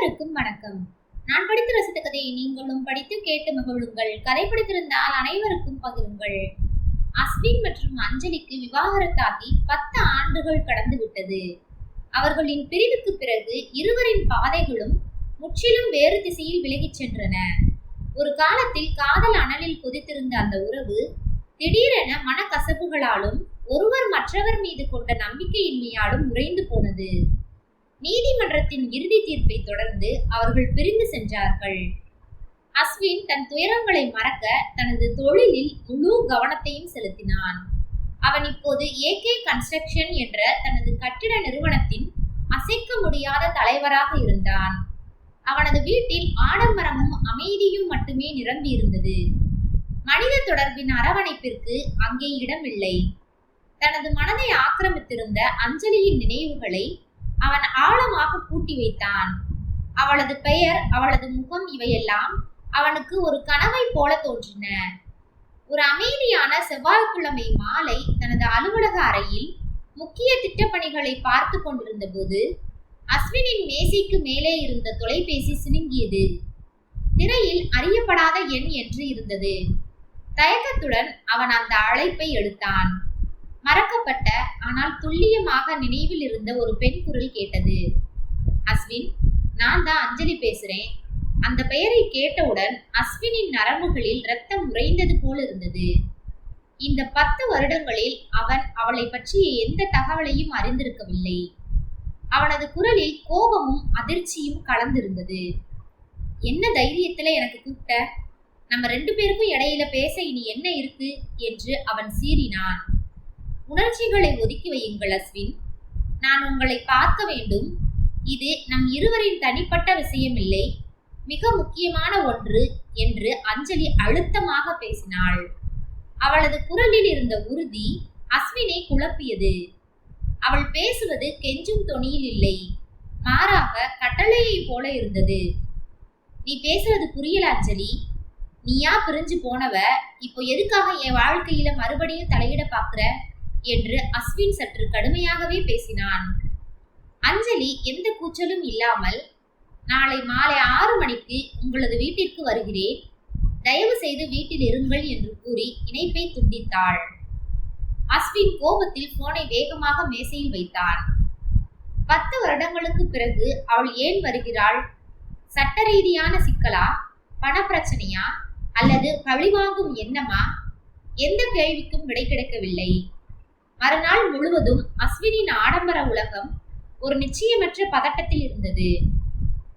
அனைவருக்கும் வணக்கம். நான் படித்து ரசித்த கதையை நீங்களும் படித்து கேட்டு மகிழுங்கள். கதை பிடித்திருந்தால் அனைவருக்கும் பகிருங்கள். அஸ்வின் மற்றும் அஞ்சலிக்கு விவாகரத்தாகி பத்து ஆண்டுகள் கடந்து விட்டது. அவர்களின் பிரிவுக்கு பிறகு இருவரின் பாதைகளும் முற்றிலும் வேறு திசையில் விலகிச் சென்றன. ஒரு காலத்தில் காதல் அனலில் கொதித்திருந்த அந்த உறவு திடீரென மனக்கசப்புகளாலும் ஒருவர் மற்றவர் மீது கொண்ட நம்பிக்கையின்மையாலும் உறைந்து போனது. நீதிமன்றத்தின் இறுதி தீர்ப்பை தொடர்ந்து அவர்கள் பிரிந்து சென்றார்கள். அஸ்வின் தன் துயரங்களை மறக்க தனது தொழிலில் முழு கவனத்தையும் செலுத்தினான். அவன் இப்போது ஏகே கன்ஸ்ட்ரக்ஷன் என்ற தனது கட்டிட நிறுவனத்தின் அசைக்க முடியாத தலைவராக இருந்தான். அவனது வீட்டில் ஆடம்பரமும் அமைதியும் மட்டுமே நிரம்பி இருந்தது மனித தொடர்பின் அரவணைப்பிற்கு அங்கே இடமில்லை. தனது மனதை ஆக்கிரமித்திருந்த அஞ்சலியின் நினைவுகளை அவன் ஆழமாக பூட்டி வைத்தான். அவளது பெயர் அவளது முகம் இவையெல்லாம் அவனுக்கு ஒரு கனவை போல தோன்றின. ஒரு அமைதியான செவ்வாய்க்கிழமை மாலை தனது அலுவலக அறையில் முக்கிய திட்டப்பணிகளை பார்த்து கொண்டிருந்த போது அஸ்வினின் மேசைக்கு மேலே இருந்த தொலைபேசி சினுங்கியது. திரையில் அறியப்படாத எண் என்று இருந்தது. தயக்கத்துடன் அவன் அந்த அழைப்பை எடுத்தான். மறக்கப்பட்ட ஆனால் துல்லியமாக நினைவில் இருந்த ஒரு பெண் குரல் கேட்டது. அஸ்வின் நான் தான் அஞ்சலி பேசுறேன். அந்த பெயரை கேட்டவுடன் அஸ்வினின் நரம்புகளில் ரத்தம் உறைந்தது போல் இருந்தது. இந்த பத்து வருடங்களில் அவன் அவளை பற்றிய எந்த தகவலையும் அறிந்திருக்கவில்லை. அவனது குரலில் கோபமும் அதிர்ச்சியும் கலந்திருந்தது. என்ன தைரியத்துல எனக்கு கூப்பிட்ட? நம்ம ரெண்டு பேருக்கும் இடையில பேச இனி என்ன இருக்கு? என்று அவன் சீறினான். உணர்ச்சிகளை ஒதுக்கி வையுங்கள் அஸ்வின். நான் உங்களை பார்க்க வேண்டும். இது நம் இருவரின் தனிப்பட்ட விஷயமில்லை. மிக முக்கியமான ஒன்று என்று அஞ்சலி அழுத்தமாக பேசினாள். அவளது குரலில் இருந்த உறுதி அஸ்வினை குழப்பியது. அவள் பேசுவது கெஞ்சும் தொனியில் இல்லை. மாறாக கட்டளையை போல இருந்தது. நீ பேசுறது புரியல அஞ்சலி. நீயா பிரிஞ்சு போனவ? இப்போ எதுக்காக என் வாழ்க்கையில மறுபடியும் தலையிட பாக்குற? என்று அஸ்வின் சற்று கடுமையாகவே பேசினான். அஞ்சலி எந்த கூச்சலும் இல்லாமல் நாளை மாலை ஆறு மணிக்கு உங்களது வீட்டிற்கு வருகிறேன். தயவு செய்து வீட்டில் இருங்கள் என்று கூறி இணைப்பை துண்டித்தாள். அஸ்வின் கோபத்தில் போனை வேகமாக மேசையில் வைத்தான். பத்து வருடங்களுக்கு பிறகு அவள் ஏன் வருகிறாள்? சட்ட ரீதியான சிக்கலா? பணப்பிரச்சனையா அல்லது பழிவாங்கும் எண்ணமா? எந்த கேள்விக்கும் விடை கிடைக்கவில்லை. மறுநாள் முழுவதும் அஸ்வினின் ஆடம்பர உலகம் ஒரு நிச்சயமற்ற பதட்டத்தில் இருந்தது.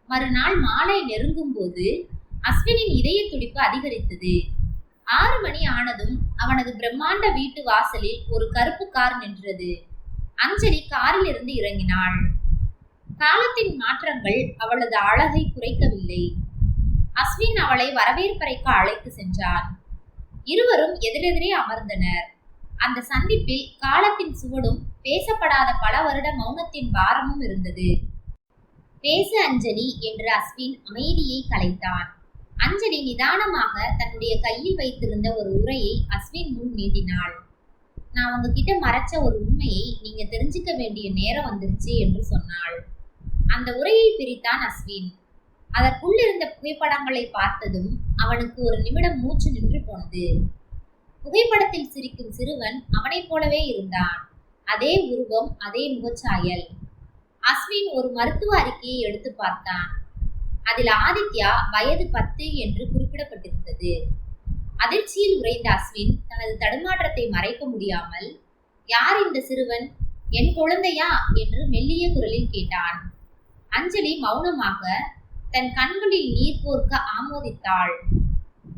மறுநாள் மாலை நெருங்கும் போது அஸ்வினின் இதய துடிப்பு அதிகரித்தது. ஆறு மணி ஆனதும் அவனது பிரம்மாண்ட வீட்டு வாசலில் ஒரு கருப்பு கார் நின்றது. அஞ்சலி காரில் இருந்து இறங்கினாள். காலத்தின் மாற்றங்கள் அவளது அழகை குறைக்கவில்லை. அஸ்வின் அவளை வரவேற்பறைக்கு அழைத்து சென்றான். இருவரும் எதிரெதிரே அமர்ந்தனர். அந்த சந்திப்பில் காலத்தின் சுவடும் பேசப்படாத பல வருட மௌனத்தின் பாரமும் இருந்தது. பேசு அஞ்சலி என்று அஸ்வின் அமைதியை கலைத்தான். அஞ்சலி நிதானமாக தன்னுடைய கையில் வைத்திருந்த ஒரு உரையை அஸ்வின் முன் நீட்டினாள். நான் உங்ககிட்ட மறைச்ச ஒரு உண்மையை நீங்க தெரிஞ்சுக்க வேண்டிய நேரம் வந்துருச்சு என்று சொன்னாள். அந்த உரையை பிரித்தான் அஸ்வின். அதற்குள் இருந்த புகைப்படங்களை பார்த்ததும் அவனுக்கு ஒரு நிமிடம் மூச்சு நின்று போனது. புகைப்படத்தில் சிரிக்கும் சிறுவன் அவனைப் போலவே இருந்தான். அதே உருவம் அதே முகச்சாயல். அஸ்வின் ஒரு மருத்துவ அறிக்கையை எடுத்து பார்த்தான். அதில் ஆதித்யா வயது பத்து என்று குறிப்பிடப்பட்டிருந்தது. அதிர்ச்சியில் உறைந்த அஸ்வின் தனது தடுமாற்றத்தை மறைக்க முடியாமல் யார் இந்த சிறுவன்? என் குழந்தையா? என்று மெல்லிய குரலில் கேட்டான். அஞ்சலி மௌனமாக தன் கண்களில் நீர் கோர்க்க ஆமோதித்தாள்.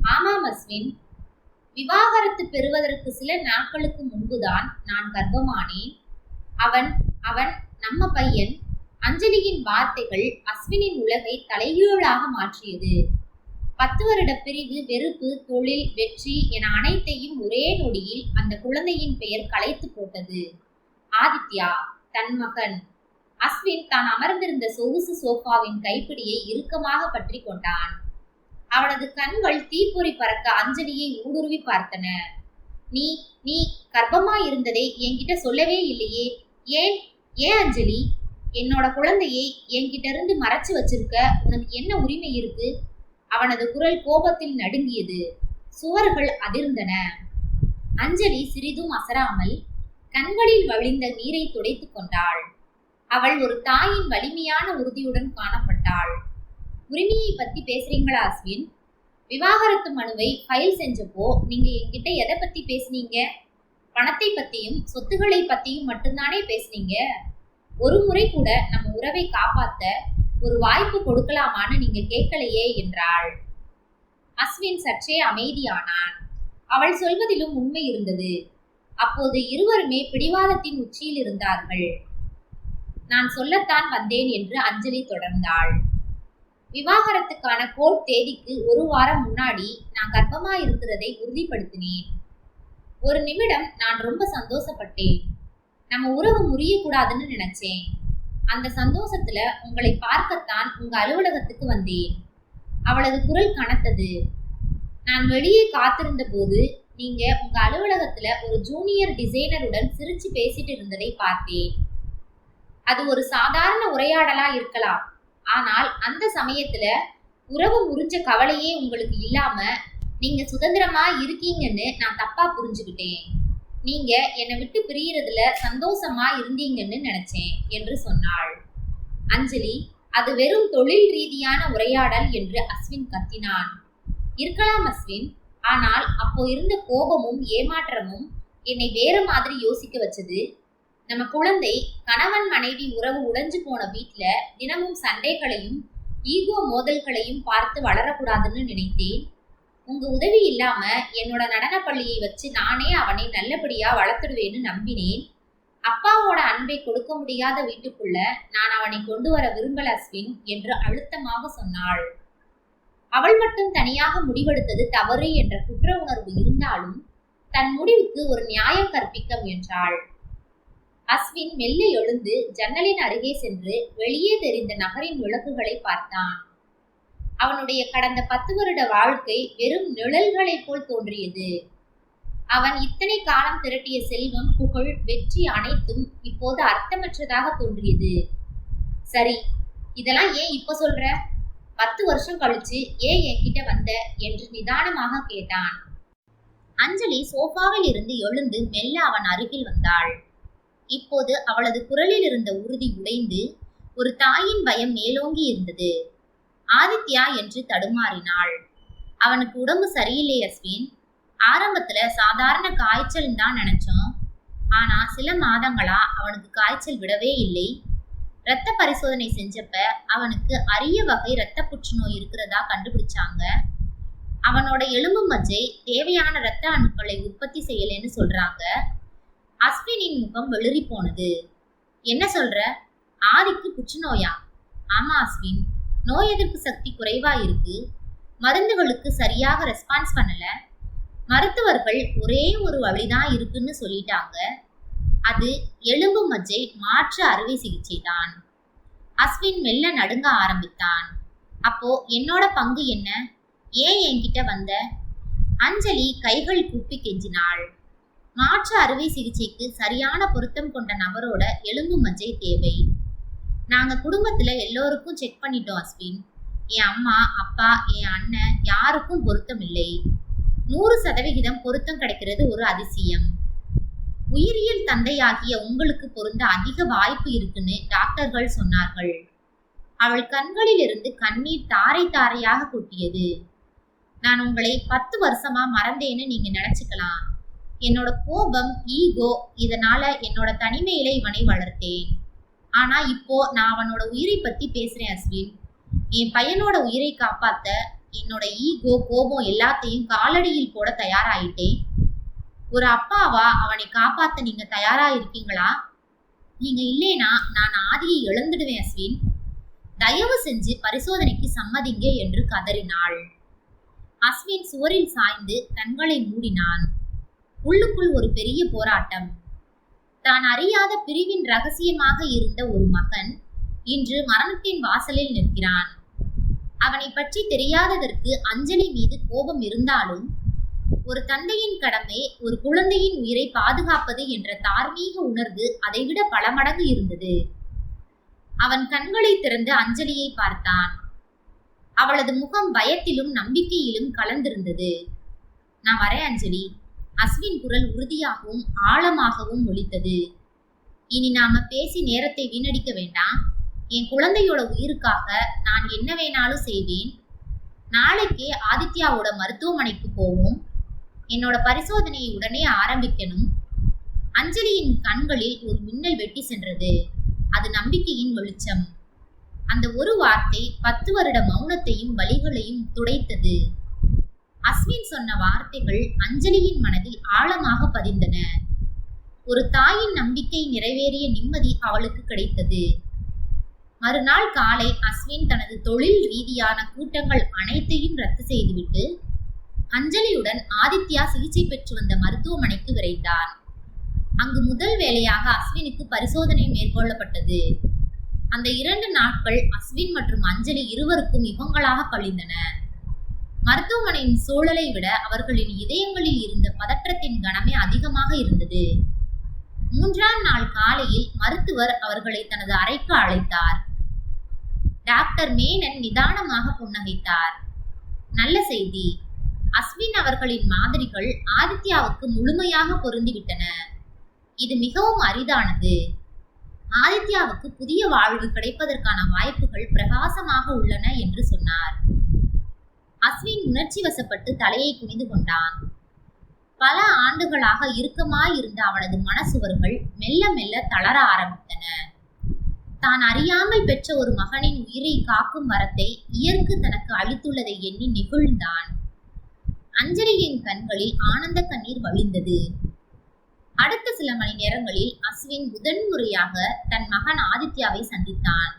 ஆமாம் அஸ்வின். விவாகரத்து பெறுவதற்கு சில நாட்களுக்கு முன்புதான் நான் கர்ப்பமானேன். அவன் அவன் நம்ம பையன் அஞ்சலியின் வார்த்தைகள் அஸ்வினின் உலகை தலைகீழாக மாற்றியது. பத்து வருட பிரிவு வெறுப்பு தொழில் வெற்றி என அனைத்தையும் ஒரே நொடியில் அந்த குழந்தையின் பெயர் களைத்து போட்டது. ஆதித்யா தன் மகன். அஸ்வின் தான் அமர்ந்திருந்த சொகுசு சோஃபாவின் கைப்பிடியை இறுக்கமாக பற்றி கொண்டான். அவனது கண்கள் தீப்பொறி பறக்க அஞ்சலியை ஊடுருவி பார்த்தன. நீ நீ கர்ப்பமா இருந்ததை என்கிட்ட சொல்லவே இல்லையே. ஏன் ஏன் அஞ்சலி? என்னோட குழந்தையை என்கிட்ட இருந்து மறைச்சு வச்சிருக்க உனக்கு என்ன உரிமை இருக்கு? அவனது குரல் கோபத்தில் நடுங்கியது. சுவர்கள் அதிர்ந்தன. அஞ்சலி சிறிதும் அசராமல் கண்களில் வழிந்த நீரை துடைத்துக் கொண்டாள். அவள் ஒரு தாயின் வலிமையான உறுதியுடன் காணப்பட்டாள். உரிமையை பத்தி பேசுறீங்களா அஸ்வின்? விவாகரத்து மனுவை ஃபைல் செஞ்சப்போ நீங்க என்கிட்ட எதை பத்தி பேசுனீங்க? பணத்தை பத்தியும் சொத்துக்களை பத்தியும் மட்டும்தானே பேசுனீங்க? ஒரு முறை கூட நம்ம உறவை காப்பாத்த ஒரு வாய்ப்பு கொடுக்கலாமான்னு நீங்க கேட்கலையே என்றாள். அஸ்வின் சற்றே அமைதியானான். அவள் சொல்வதிலும் உண்மை இருந்தது. அப்போது இருவருமே பிடிவாதத்தின் உச்சியில் இருந்தார்கள். நான் சொல்லத்தான் வந்தேன் என்று அஞ்சலி தொடர்ந்தாள். விவாகரத்துக்கான கோர்ட் தேதிக்கு ஒரு வாரம் முன்னாடி நான் கர்ப்பமா இருக்கிறதை உறுதிப்படுத்தினேன். ஒரு நிமிடம் நான் ரொம்ப சந்தோஷப்பட்டேன். நம்ம உறவு முறியக்கூடாதுன்னு நினைச்சேன். அந்த சந்தோஷத்துல உங்களை பார்க்கத்தான் உங்க அலுவலகத்துக்கு வந்தேன். அவளது குரல் கனத்தது. நான் வெளியே காத்திருந்த போது நீங்க உங்க அலுவலகத்துல ஒரு ஜூனியர் டிசைனருடன் சிரிச்சு பேசிட்டு இருந்ததை பார்த்தேன். அது ஒரு சாதாரண உரையாடலா இருக்கலாம். ஆனால் அந்த சமயத்துல உறவு முறிஞ்ச கவலையே உங்களுக்கு இல்லாம நீங்க சுதந்திரமா இருக்கீங்கன்னு நான் தப்பா புரிஞ்சுக்கிட்டேன். நீங்க என்னை விட்டு பிரியறதுல சந்தோஷமா இருந்தீங்கன்னு நினைச்சேன் என்று சொன்னாள். அஞ்சலி அது வெறும் தொழில் ரீதியான உரையாடல் என்று அஸ்வின் கத்தினான். இருக்கலாம் அஸ்வின் ஆனால் அப்போ இருந்த கோபமும் ஏமாற்றமும் என்னை வேற மாதிரி யோசிக்க வச்சது நம்ம குழந்தை கணவன் மனைவி உறவு உடைஞ்சு போன வீட்டில் தினமும் சண்டைகளையும் ஈகோ மோதல்களையும் பார்த்து வளரக்கூடாதுன்னு நினைத்தேன். உங்க உதவி இல்லாம என்னோட நடன பள்ளியை வச்சு நானே அவனை நல்லபடியா வளர்த்துடுவேன்னு நம்பினேன். அப்பாவோட அன்பை கொடுக்க முடியாத வீட்டுக்குள்ள நான் அவனை கொண்டு வர விரும்பல அஸ்வின் என்று அழுத்தமாக சொன்னாள். அவள் மட்டும் தனியாக முடிவெடுத்தது தவறு என்ற குற்ற உணர்வு இருந்தாலும் தன் முடிவுக்கு ஒரு நியாயம் கற்பிக்க முயன்றாள். அஸ்வின் மெல்ல எழுந்து ஜன்னலின் அருகே சென்று வெளியே தெரிந்த நகரின் விளக்குகளை பார்த்தான். அவனுடைய கடந்த பத்து வருட வாழ்க்கை வெறும் நிழல்களைப் போல் தோன்றியது. அவன் இத்தனை காலம் திரட்டிய செல்வம் புகழ் வெற்றி அனைத்தும் இப்போது அர்த்தமற்றதாக தோன்றியது. சரி இதெல்லாம் ஏன் இப்ப சொல்ற? பத்து வருஷம் கழிச்சு ஏன் என்கிட்ட வந்த? என்று நிதானமாக கேட்டான். அஞ்சலி சோஃபாவில் இருந்து எழுந்து மெல்ல அவன் அருகில் வந்தாள். இப்போது அவளது குரலில் இருந்த உறுதி உடைந்து ஒரு தாயின் பயம் மேலோங்கி இருந்தது. ஆதித்யா என்று தடுமாறினாள். அவனுக்கு உடம்பு சரியில்லை அஸ்வின். ஆரம்பத்துல சாதாரண காய்ச்சல் தான் நினைச்சோம் ஆனா சில மாதங்களா அவனுக்கு காய்ச்சல் விடவே இல்லை. இரத்த பரிசோதனை செஞ்சப்ப அவனுக்கு அரிய வகை இரத்த புற்றுநோய் இருக்கிறதா கண்டுபிடிச்சாங்க. அவனோட எலும்பு மஜ்ஜை தேவையான இரத்த அணுக்களை உற்பத்தி செய்யலைன்னு சொல்றாங்க. அஸ்வினின் முகம் வெளிரி போனது. என்ன சொல்ற? ஆதிக்கு புற்றுநோயா ஆமா அஸ்வின். நோய் எதிர்ப்பு சக்தி குறைவா இருக்கு. மருந்துகளுக்கு சரியாக ரெஸ்பான்ஸ் பண்ணல. மருத்துவர்கள் ஒரே ஒரு வழிதான் இருக்குன்னு சொல்லிட்டாங்க. அது எலும்பு மஜ்ஜை மாற்று அறுவை சிகிச்சை தான். அஸ்வின் மெல்ல நடுங்க ஆரம்பித்தான். அப்போ என்னோட பங்கு என்ன? ஏன் என்கிட்ட வந்த? அஞ்சலி கைகள் கூப்பி கெஞ்சினாள். மாற்று அறுவை சிகிச்சைக்கு சரியான பொருத்தம் கொண்ட நபரோட எலும்பு மஜ்ஜை தேவை. நாங்கள் குடும்பத்தில் எல்லோருக்கும் செக் பண்ணிட்டோம் அஸ்வின். என் அம்மா அப்பா என் அண்ணன் யாருக்கும் பொருத்தம் இல்லை. நூறு சதவிகிதம் பொருத்தம் கிடைக்கிறது ஒரு அதிசயம். உயிரியல் தந்தையாகிய உங்களுக்கு பொருந்த அதிக வாய்ப்பு இருக்குன்னு டாக்டர்கள் சொன்னார்கள். அவள் கண்களில் இருந்து கண்ணீர் தாரை தாரையாக கொட்டியது. நான் உங்களை பத்து வருஷமா மறந்தேன்னு நீங்க நினைச்சுக்கலாம். என்னோட கோபம் ஈகோ இதனால என்னோட தனிமையில இவனை வளர்த்தேன். ஆனா இப்போ நான் அவனோட உயிரை பத்தி பேசுறேன் அஸ்வின். என் பையனோட உயிரை காப்பாத்த என்னோட ஈகோ கோபம் எல்லாத்தையும் காலடியில் போட தயாராயிட்டேன். ஒரு அப்பாவா அவனை காப்பாத்த நீங்க தயாரா இருக்கீங்களா? நீங்க இல்லைனா நான் ஆதியை இழந்துடுவேன் அஸ்வின். தயவு செஞ்சு பரிசோதனைக்கு சம்மதிங்க என்று கதறினாள். அஸ்வின் சுவரில் சாய்ந்து கண்களை மூடினான். உள்ளுக்குள் ஒரு பெரிய போராட்டம். தான் அறியாத பிரிவின் ரகசியமாக இருந்த ஒரு மகன் இன்று மரணத்தின் வாசலில் நிற்கிறான். அவனை பற்றி தெரியாததற்கு அஞ்சலி மீது கோபம் இருந்தாலும் ஒரு தந்தையின் கடமை ஒரு குழந்தையின் உயிரை பாதுகாப்பது என்ற தார்மீக உணர்வு அதைவிட பல மடங்கு இருந்தது. அவன் கண்களை திறந்து அஞ்சலியை பார்த்தான். அவளது முகம் பயத்திலும் நம்பிக்கையிலும் கலந்திருந்தது. நான் வரேன் அஞ்சலி. அஸ்வின் குரல் உறுதியாகவும் ஆழமாகவும் ஒலித்தது. இனி நாம பேசி நேரத்தை வீணடிக்க வேண்டாம். என் குழந்தையோட உயிருக்காக நான் என்ன வேணாலும் செய்வேன். நாளைக்கே ஆதித்யாவோட மருத்துவமனைக்கு போவோம். என்னோட பரிசோதனையை உடனே ஆரம்பிக்கணும். அஞ்சலியின் கண்களில் ஒரு மின்னல் வெட்டி சென்றது. அது நம்பிக்கையின் வெளிச்சம். அந்த ஒரு வார்த்தை பத்து வருட மௌனத்தையும் வலிகளையும் துடைத்தது. அஸ்வின் சொன்ன வார்த்தைகள் அஞ்சலியின் மனதில் ஆழமாக பதிந்தன. ஒரு தாயின் நம்பிக்கை நிறைவேறிய நிம்மதி அவளுக்கு கிடைத்தது. மறுநாள் காலை அஸ்வின் தனது தொழில் ரீதியான கூட்டங்கள் அனைத்தையும் ரத்து செய்துவிட்டு அஞ்சலியுடன் ஆதித்யா சிகிச்சை பெற்று வந்த மருத்துவமனைக்கு விரைந்தான். அங்கு முதல் வேலையாக அஸ்வினுக்கு பரிசோதனை மேற்கொள்ளப்பட்டது. அந்த இரண்டு நாட்கள் அஸ்வின் மற்றும் அஞ்சலி இருவருக்கும் யுகங்களாக கழிந்தன. மருத்துவமனையின் சூழலை விட அவர்களின் இதயங்களில் இருந்த பதற்றத்தின் கனமே அதிகமாக இருந்தது. மூன்றாம் நாள் காலையில் மருத்துவர் அவர்களை தனது அறைக்கு அழைத்தார். டாக்டர் மேனன் நிதானமாக புன்னகைத்தார். நல்ல செய்தி. அஸ்வின் அவர்களின் மாதிரிகள் ஆதித்யாவுக்கு முழுமையாக பொருந்திவிட்டன. இது மிகவும் அரிதானது. ஆதித்யாவுக்கு புதிய வாழ்வு கிடைப்பதற்கான வாய்ப்புகள் பிரகாசமாக உள்ளன என்று சொன்னார். அஸ்வின் உணர்ச்சி வசப்பட்டு தலையை குனிந்து கொண்டான். பல ஆண்டுகளாக இறுக்கமாய் இருந்த அவனது மனசுவர்கள் மெல்ல மெல்ல தளர ஆரம்பித்தன. தான் அறியாமல் பெற்ற ஒரு மகனின் உயிரை காக்கும் வரத்தை இயற்கு தனக்கு அளித்துள்ளதை எண்ணி நெகிழ்ந்தான். அஞ்சலியின் கண்களில் ஆனந்த கண்ணீர் வழிந்தது. அடுத்த சில மணி நேரங்களில் அஸ்வின் முதன்முறையாக தன் மகன் ஆதித்யாவை சந்தித்தான்.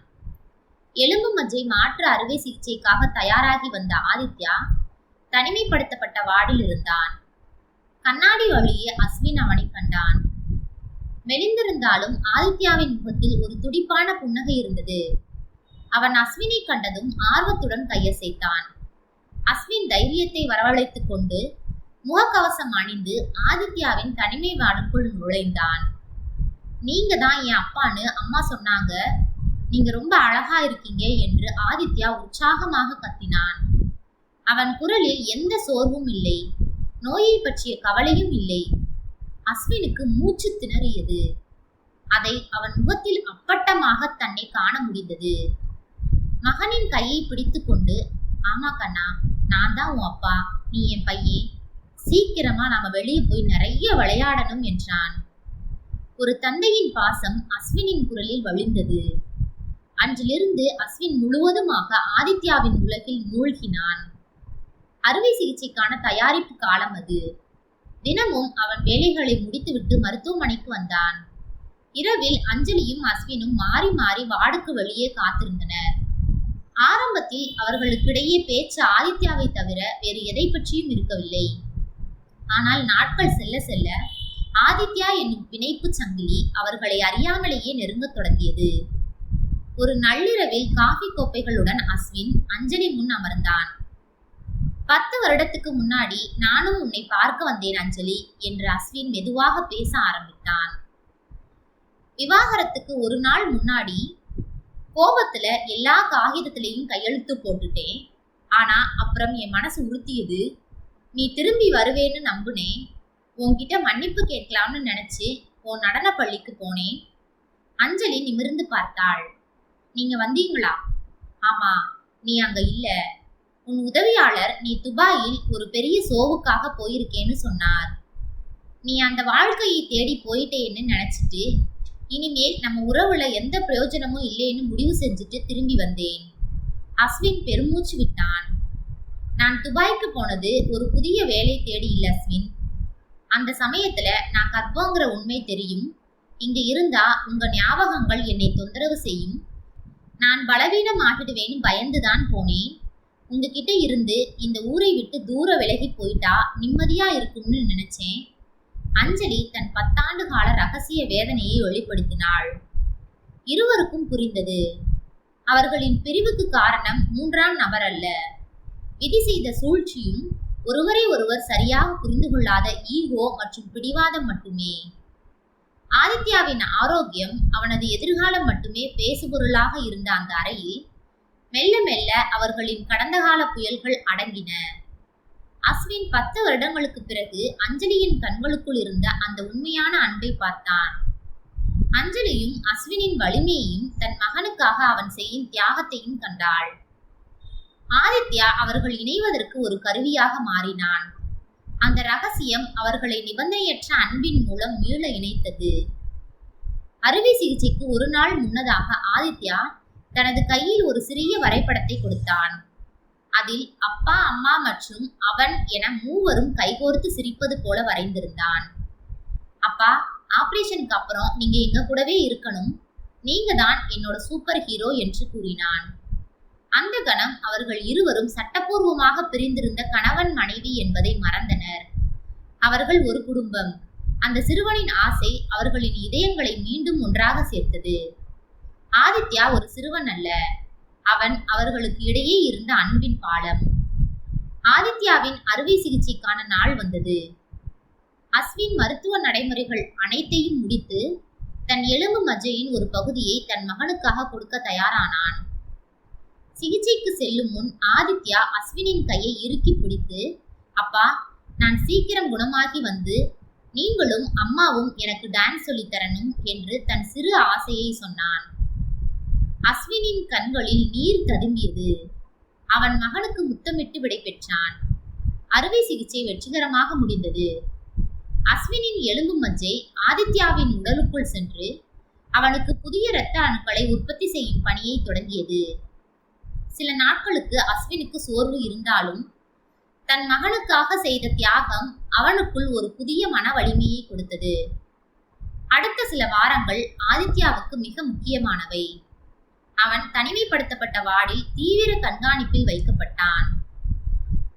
எலும்பு மஜ்ஜை மாற்று அறுவை சிகிச்சைக்காக தயாராகி வந்த ஆதித்யா தனிமைப்படுத்தப்பட்ட வார்டில் இருந்தான். கண்ணாடி வழியே அஸ்வின் அவனை கண்டான். மெலிந்திருந்தாலும் ஆதித்யாவின் முகத்தில் ஒரு துடிப்பான புன்னகை இருந்தது. அவன் அஸ்வினை கண்டதும் ஆர்வத்துடன் கையசைத்தான். அஸ்வின் தைரியத்தை வரவழைத்துக் கொண்டு முகக்கவசம் அணிந்து ஆதித்யாவின் தனிமை வார்டுக்குள் நுழைந்தான். நீங்க தான் என் அப்பான்னு அம்மா சொன்னாங்க. நீங்க ரொம்ப அழகா இருக்கீங்க என்று ஆதித்யா உற்சாகமாக கத்தினான். அவன் குரலில் எந்த சோர்வும் இல்லை. நோயை பற்றிய கவலையும் இல்லை. அஸ்வினுக்கு மூச்சு திணறியது. அதை அவன் முகத்தில் அப்பட்டமாக தன்னை காண முடிந்தது. மகனின் கையை பிடித்துக்கொண்டு ஆமா கண்ணா நான் தான் உன் அப்பா. நீ என் பையன். சீக்கிரமா நாம வெளியே போய் நிறைய விளையாடணும் என்றான். ஒரு தந்தையின் பாசம் அஸ்வினின் குரலில் வழிந்தது. அன்றிலிருந்து அஸ்வின் முழுவதுமாக ஆதித்யாவின் உலகில் மூழ்கினான். அறுவை சிகிச்சைக்கான தயாரிப்பு காலம் அது. தினமும் அவன் வேலைகளை முடித்துவிட்டு மருத்துவமனைக்கு வந்தான். இரவில் அஞ்சலியும் அஸ்வினும் மாறி மாறி வார்டுக்கு வெளியே காத்திருந்தனர். ஆரம்பத்தில் அவர்களுக்கிடையே பேச்சு ஆதித்யாவை தவிர வேறு எதை பற்றியும் இருக்கவில்லை. ஆனால் நாட்கள் செல்ல செல்ல ஆதித்யா என்னும் பிணைப்பு சங்கிலி அவர்களை அறியாமலேயே நெருங்கத் தொடங்கியது. ஒரு நள்ளிரவில் காஃபி கோப்பைகளுடன் அஸ்வின் அஞ்சலி முன் அமர்ந்தான். பத்து வருடத்துக்கு முன்னாடி நானும் உன்னை பார்க்க வந்தேன் அஞ்சலி என்று அஸ்வின் மெதுவாக பேச ஆரம்பித்தான். விவாகரத்துக்கு ஒரு நாள் முன்னாடி கோபத்துல எல்லா காகிதத்திலையும் கையெழுத்து போட்டுட்டேன். ஆனா அப்புறம் என் மனசு உறுத்தியது. நீ திரும்பி வருவேன்னு நம்புனேன் உன்கிட்ட மன்னிப்பு கேட்கலாம்னு நினைச்சு உன் நடன பள்ளிக்கு போனேன். அஞ்சலி நிமிர்ந்து பார்த்தாள். நீங்க வந்தீங்களா? ஆமா நீ அங்க இல்ல. உன் உதவியாளர் நீ துபாயில் ஒரு பெரிய சோவுக்காக போயிருக்கேன்னு சொன்னார். நீ அந்த வாழ்க்கையை தேடி போயிட்டேன்னு நினைச்சிட்டு இனிமேல் நம்ம உறவுல எந்த பிரயோஜனமும் இல்லைன்னு முடிவு செஞ்சுட்டு திரும்பி வந்தேன். அஸ்வின் பெருமூச்சு விட்டான். நான் துபாய்க்கு போனது ஒரு புதிய வேலை தேடி இல்லை அஸ்வின். அந்த சமயத்துல நான் கர்ப்பங்கிற உண்மை தெரியும். இங்க இருந்தா உங்க ஞாபகங்கள் என்னை தொந்தரவு செய்யும். நான் பலவீனம் ஆகிடுவேன்னு பயந்துதான் போனேன். உங்ககிட்ட இருந்து இந்த ஊரை விட்டு தூர விலகி போயிட்டா நிம்மதியா இருக்கும்னு நினைச்சேன். அஞ்சலி தன் பத்தாண்டு கால ரகசிய வேதனையை வெளிப்படுத்தினாள். இருவருக்கும் புரிந்தது. அவர்களின் பிரிவுக்கு காரணம் மூன்றாம் நபர் அல்ல. விதி செய்த சூழ்ச்சியும் ஒருவரை ஒருவர் சரியாக புரிந்து கொள்ளாத ஈகோ மற்றும் பிடிவாதம் மட்டுமே. ஆதித்யாவின் ஆரோக்கியம் அவனது எதிர்காலம் மட்டுமே பேசுபொருளாக இருந்த அந்த அறையில் மெல்ல மெல்ல அவர்களின் கடந்த கால புயல்கள் அடங்கின. அஸ்வின் பத்து வருடங்களுக்கு பிறகு அஞ்சலியின் கண்களுக்குள் இருந்த அந்த உண்மையான அன்பை பார்த்தான். அஞ்சலியும் அஸ்வினின் வலிமையையும் தன் மகனுக்காக அவன் செய்யும் தியாகத்தையும் கண்டாள். ஆதித்யா அவர்கள் இணைவதற்கு ஒரு கருவியாக மாறினான். அந்த ரகசியம் அவர்களை நிபந்தனையற்ற அன்பின் மூலம் மீள இணைத்தது. அறுவை சிகிச்சைக்கு ஒரு நாள் முன்னதாக ஆதித்யா தனது கையில் ஒரு சிறிய வரைபடத்தை கொடுத்தான். அதில் அப்பா அம்மா மற்றும் அவன் என மூவரும் கைகோர்த்து சிரிப்பது போல வரைந்திருந்தான். அப்பா ஆபரேஷனுக்கு அப்புறம் நீங்க எங்க கூடவே இருக்கணும். நீங்க தான் என்னோட சூப்பர் ஹீரோ என்று கூறினான். அந்த கணம் அவர்கள் இருவரும் சட்டப்பூர்வமாக பிரிந்திருந்த கணவன் மனைவி என்பதை மறந்தனர். அவர்கள் ஒரு குடும்பம். அந்த சிறுவனின் ஆசை அவர்களின் இதயங்களை மீண்டும் ஒன்றாக சேர்த்தது. ஆதித்யா ஒரு சிறுவன் அல்ல. அவன் அவர்களுக்கு இடையே இருந்த அன்பின் பாலம். ஆதித்யாவின் அறுவை சிகிச்சைக்கான நாள் வந்தது. அஸ்வின் மருத்துவ நடைமுறைகள் அனைத்தையும் முடித்து தன் எலும்பு மஜ்ஜையின் ஒரு பகுதியை தன் மகனுக்காக கொடுக்க தயாரானான். சிகிச்சைக்கு செல்லும் முன் ஆதித்யா அஸ்வினின் கையை இறுக்கி பிடித்து அப்பா நான் சீக்கிரம் குணமாகி வந்து நீங்களும் அம்மாவும் எனக்கு டான்ஸ் சொல்லித் தரணும் என்று தன் சிறு ஆசையை சொன்னான். அஸ்வினின் கண்களில் நீர் ததும்பியது. அவன் மகனுக்கு முத்தமிட்டு விடை பெற்றான். அறுவை சிகிச்சை வெற்றிகரமாக முடிந்தது. அஸ்வினின் எலும்பு மஜ்ஜை ஆதித்யாவின் உடலுக்குள் சென்று அவனுக்கு புதிய இரத்த அணுக்களை உற்பத்தி செய்யும் பணியை தொடங்கியது. சில நாட்களுக்கு அஸ்வினுக்கு சோர்வு இருந்தாலும் தன் மகனுக்காக செய்த தியாகம் அவனுக்குள் ஒரு புதிய மன வலிமையை கொடுத்தது. அடுத்த சில வாரங்கள் ஆதித்யாவுக்கு மிக முக்கியமானவை. அவன் தனிமைப்படுத்தப்பட்ட வார்டில் தீவிர கண்காணிப்பில் வைக்கப்பட்டான்.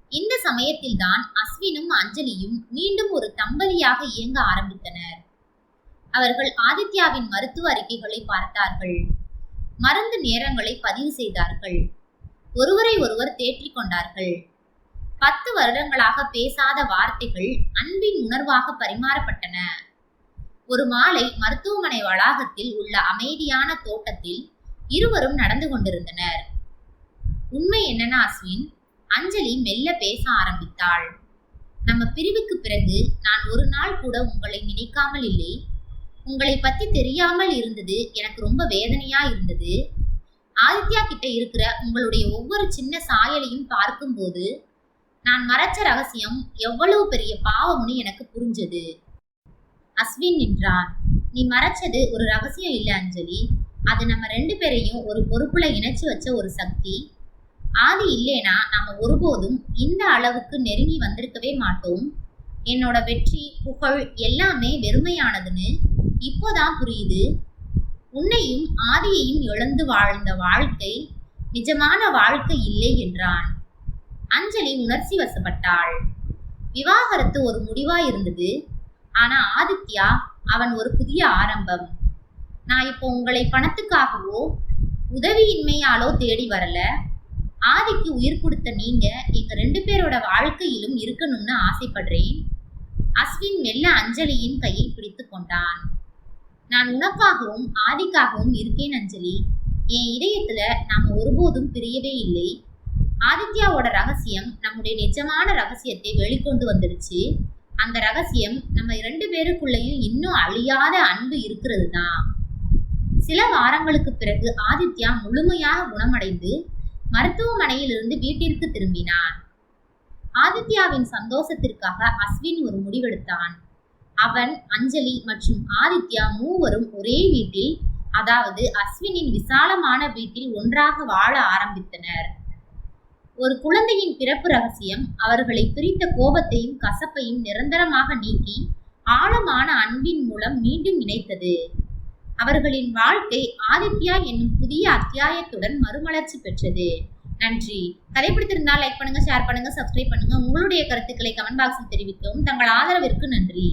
இந்த சமயத்தில்தான் அஸ்வினும் அஞ்சலியும் மீண்டும் ஒரு தம்பதியாக இயங்க ஆரம்பித்தனர். அவர்கள் ஆதித்யாவின் மருத்துவ அறிக்கைகளை பார்த்தார்கள். மருந்து நேரங்களை பதிவு செய்தார்கள். ஒருவரை ஒருவர் தேற்றிக் கொண்டார்கள். பத்து வருடங்களாக பேசாத வார்த்தைகள் அன்பின் உணர்வாக பரிமாறப்பட்டன. ஒரு மாலை மருத்துவமனை வளாகத்தில் உள்ள அமைதியான தோட்டத்தில் இருவரும் நடந்து கொண்டிருந்தனர். உண்மை என்னன்னா அஸ்வின் அஞ்சலி மெல்ல பேச ஆரம்பித்தாள். நம்ம பிரிவுக்கு பிறகு நான் ஒரு நாள் கூட உங்களை நினைக்காமல் இல்லை. உங்களை பத்தி தெரியாமல் இருந்தது எனக்கு ரொம்ப வேதனையா இருந்தது. ஆதித்யா கிட்ட இருக்கிற உங்களுடைய ஒவ்வொரு சின்ன சாயலையும் பார்க்கும்போது நான் மறைச்ச ரகசியம் எவ்வளவு பெரிய பாவம்னு எனக்கு புரிஞ்சது. அஸ்வின் நின்றான். நீ மறைச்சது ஒரு ரகசியம் இல்லை அஞ்சலி. அது நம்ம ரெண்டு பேரையும் ஒரு பொறுப்புல இணைச்சு வச்ச ஒரு சக்தி. ஆதி இல்லைனா நாம ஒருபோதும் இந்த அளவுக்கு நெருங்கி வந்திருக்கவே மாட்டோம். என்னோட வெற்றி புகழ் எல்லாமே வெறுமையானதுன்னு இப்போதான் புரியுது. உன்னையும் ஆதியையும் இழந்து வாழ்ந்த வாழ்க்கை நிஜமான வாழ்க்கை இல்லை என்றான். அஞ்சலி உணர்ச்சி வசப்பட்டாள். விவாகரத்து ஒரு முடிவா இருந்தது. ஆனா ஆதித்யா அவன் ஒரு புதிய ஆரம்பம். நான் இப்போ உங்களை பணத்துக்காகவோ உதவியின்மையாலோ தேடி வரல. ஆதிக்கு உயிர் கொடுத்த நீங்க எங்க ரெண்டு பேரோட வாழ்க்கையிலும் இருக்கணும்னு ஆசைப்படுறேன். அஸ்வின் மெல்ல அஞ்சலியின் கையை பிடித்து கொண்டான். நான் உனக்காகவும் ஆதிக்காகவும் இருக்கேன் அஞ்சலி. என் இதயத்துல நாம ஒருபோதும் பிரியவே இல்லை. ஆதித்யாவோட ரகசியம் நம்முடைய நிஜமான ரகசியத்தை வெளிக்கொண்டு வந்துடுச்சு. அந்த ரகசியம் நம்ம இரண்டு பேருக்குள்ளேயும் இன்னும் அழியாத அன்பு இருக்கிறது தான் சில வாரங்களுக்கு பிறகு ஆதித்யா முழுமையாக குணமடைந்து மருத்துவமனையிலிருந்து வீட்டிற்கு திரும்பினான். ஆதித்யாவின் சந்தோஷத்திற்காக அஸ்வின் ஒரு முடிவெடுத்தான். அவன் அஞ்சலி மற்றும் ஆதித்யா மூவரும் ஒரே வீட்டில் அதாவது அஸ்வினின் விசாலமான வீட்டில் ஒன்றாக வாழ ஆரம்பித்தனர். ஒரு குழந்தையின் பிறப்பு ரகசியம் அவர்களை பிரித்த கோபத்தையும் கசப்பையும் நிரந்தரமாக நீக்கி ஆழமான அன்பின் மூலம் மீண்டும் இணைத்தது. அவர்களின் வாழ்க்கை ஆதித்யா என்னும் புதிய அத்தியாயத்துடன் மறுமலர்ச்சி பெற்றது. நன்றி. கதை பிடித்திருந்தால் லைக் பண்ணுங்க ஷேர் பண்ணுங்க சப்ஸ்கிரைப் பண்ணுங்க. உங்களுடைய கருத்துக்களை கமெண்ட் பாக்ஸில் தெரிவிக்கவும் தங்கள் ஆதரவிற்கு நன்றி.